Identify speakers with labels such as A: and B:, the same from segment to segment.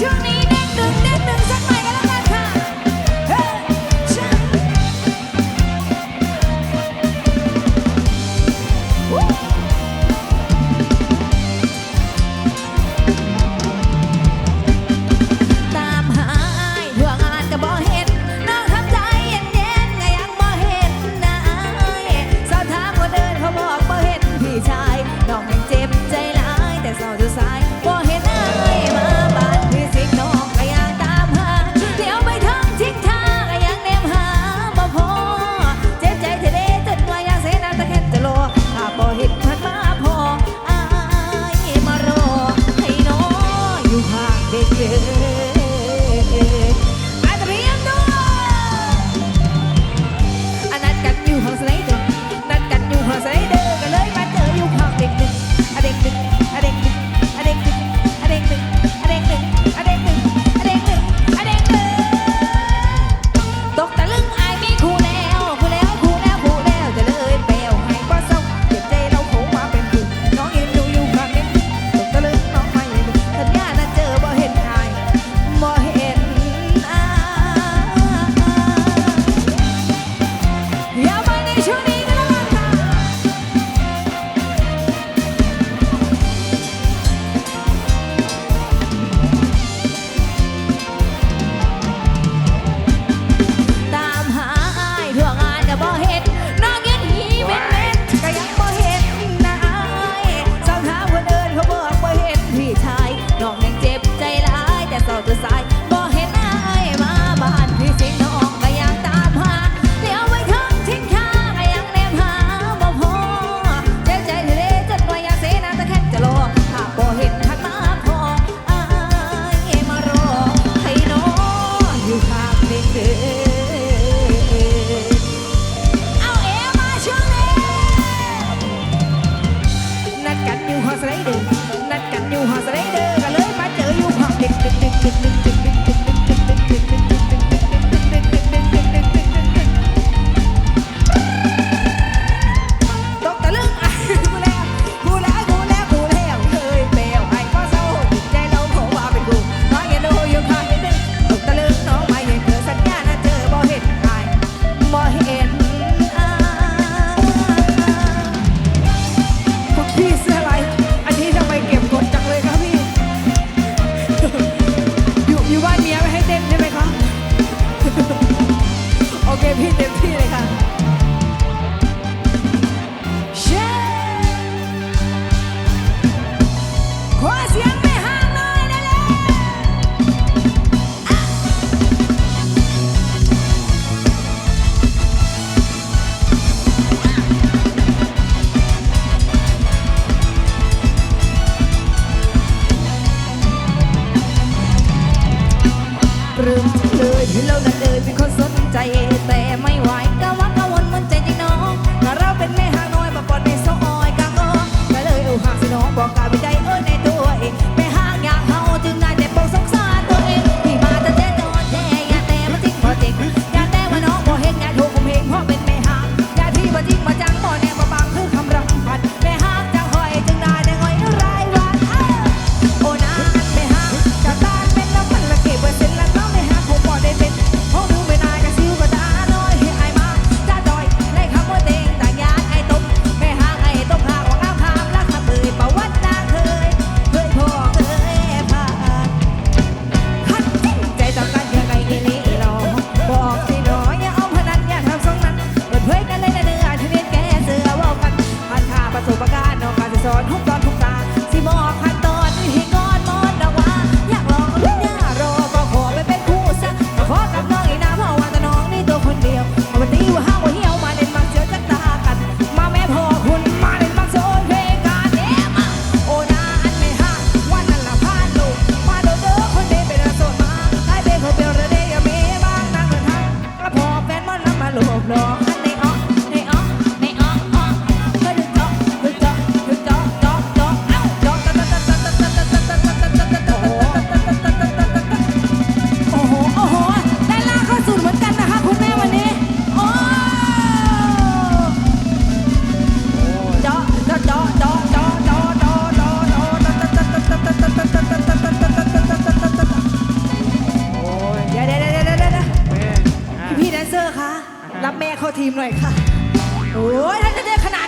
A: to. The side. ร์คะ รับแม่เข้าทีมหน่อยค่ะ โอ้ยถ้าจะได้ขนาด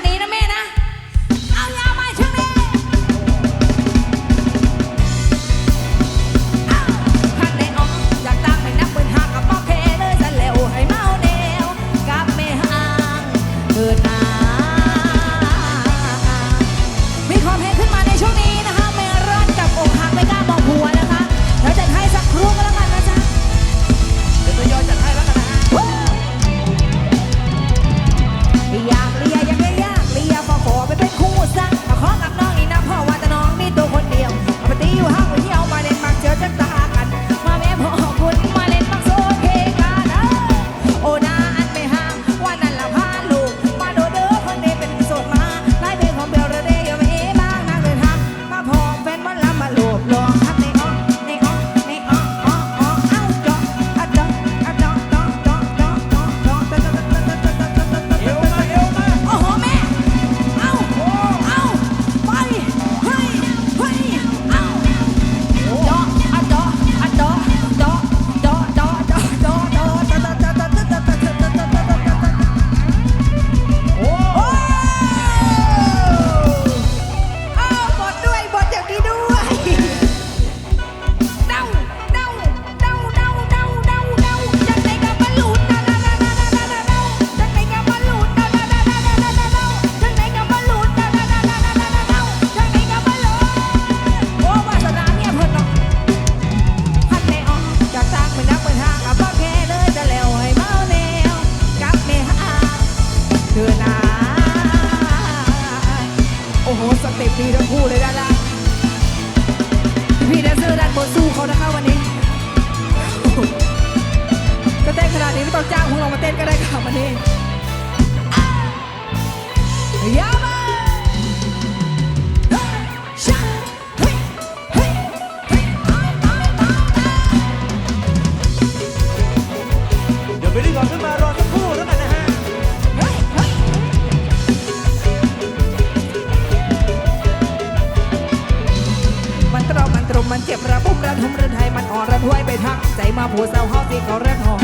A: มมันเจ็บระบุกระทุมระทยมันอ่อนระทวยไปทักใจมาผู้สาวเฮา
B: สิค
A: เขาเรียกหอม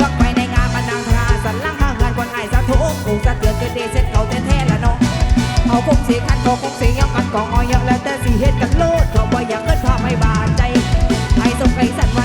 A: กัไปในงานมันนางทาสันล่างห้างงานคนไอ้สะทุกกูจะเตือนเกิดเดชเซ็ตเขาแท้ละน้องเอาคงสีขันก็คงสียังกันก็อ่อยยังแล้วแต่สีเฮ็ดกันโลดเขาบ่อยากเกิดคามไม่บาดใจให้สมใจสั่น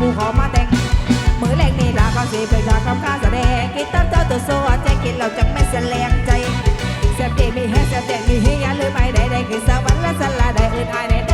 A: ผู้เขามาแต่งมือแรงนี่ลาก็สีไปจากคำข้าแสดงกินตั้งเจ้าตัวโซ่ใจกินเราจะไม่แสลงใจเสพยบดีมีเฮเสพยบเด็กมีเฮียหรือไปได้ได้คือสวรรค์และสลาได้อื่นอายได้